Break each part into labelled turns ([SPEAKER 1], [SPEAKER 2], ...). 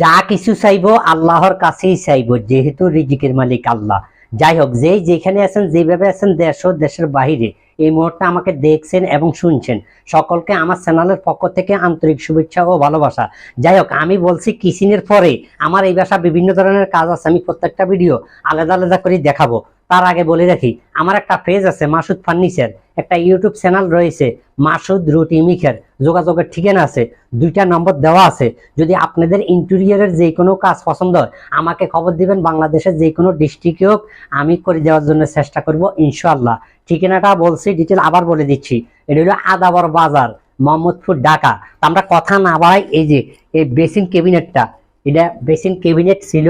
[SPEAKER 1] যা কিছু চাইব আল্লাহর কাছেই চাইব, যেহেতু রিজিকের মালিক আল্লাহ। যাই হোক, যেই যেখানে আছেন, যেভাবে আছেন, দেশ ও দেশের বাহিরে এই মুহূর্তে আমাকে দেখছেন এবং শুনছেন। সকলকে আমার চ্যানেলের পক্ষ থেকে আন্তরিক শুভেচ্ছা ও ভালোবাসা। যাই হোক, আমি বলছি কিচিনের পরে আমার এই বাসা বিভিন্ন ধরনের কাজ আছে, আমি প্রত্যেকটা ভিডিও আলাদা আলাদা করে দেখাবো। তার আগে বলে রাখি, আমার একটা পেজ আছে মাসুদ ফার্নিচার। একটা ইউটিউব চ্যানেল রয়েছে, মাসুদ রুটি মিখের। যোগাযোগের ঠিকানা আছে, দুইটা নম্বর দেওয়া আছে। যদি আপনাদের ইন্টেরিয়রের যে কোনো কাজ পছন্দ হয়, আমাকে খবর দিবেন, বাংলাদেশের যে কোনো ডিস্ট্রিক্টে হোক, আমি করে দেওয়ার জন্য চেষ্টা করব, ইনশাআল্লাহ। ঠিকানাটা বলছি ডিটেল আবার বলে দিচ্ছি। এটা হলো আদাবর বাজার, মোহাম্মদপুর, ঢাকা। আমরা কথা না বাড়াই, এই যে, এই বেসিন ক্যাবিনেটটা এটা বেসিন ক্যাবিনেট ছিল,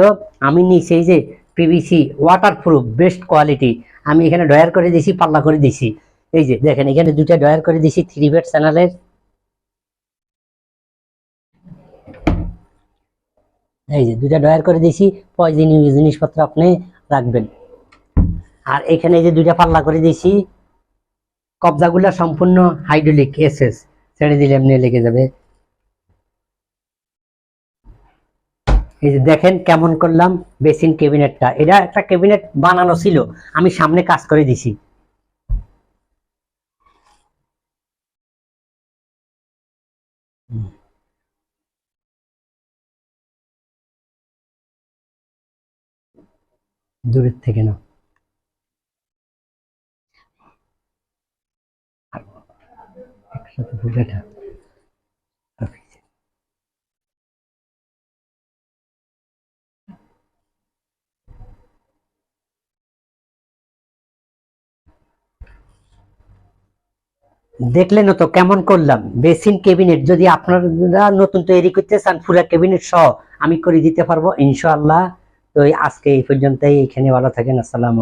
[SPEAKER 1] আমি নিচে এই যে পিভিসি ওয়াটারপ্রুফ বেস্ট কোয়ালিটি আমি এখানে ডয়ার করে দিয়েছি, পাল্লা করে দিয়েছি। এই যে দেখেন, এখানে দুটা ডয়ার করে দিয়েছি থ্রি বেড চ্যানেলের এই যে দুটা ডয়ার করে দিয়েছি প্রয়োজনীয় জিনিসপত্র আপনি রাখবেন। আর এখানে যে দুইটা পাল্লা করে দিয়েছি কবজাগুলো সম্পূর্ণ হাইড্রোলিক এসএস ছেড়ে দিলে এমনি লেগে যাবে। এই যে দেখেন কেমন করলাম বেসিন ক্যাবিনেটটা। এটা একটা ক্যাবিনেট বানানো ছিল, আমি সামনে কাজ করে দিছি। দূরের থেকে না। একসাথে পুরোটা দেখলেন তো কেমন করলাম? বেসিন ক্যাবিনেট যদি আপনারা নতুন তৈরি করতে চান ফুরা ক্যাবিনেট সহ আমি করে দিতে পারব ইনশাল্লাহ তো আজকে এই পর্যন্তই, এখানে ভালো থাকেন, আসসালামু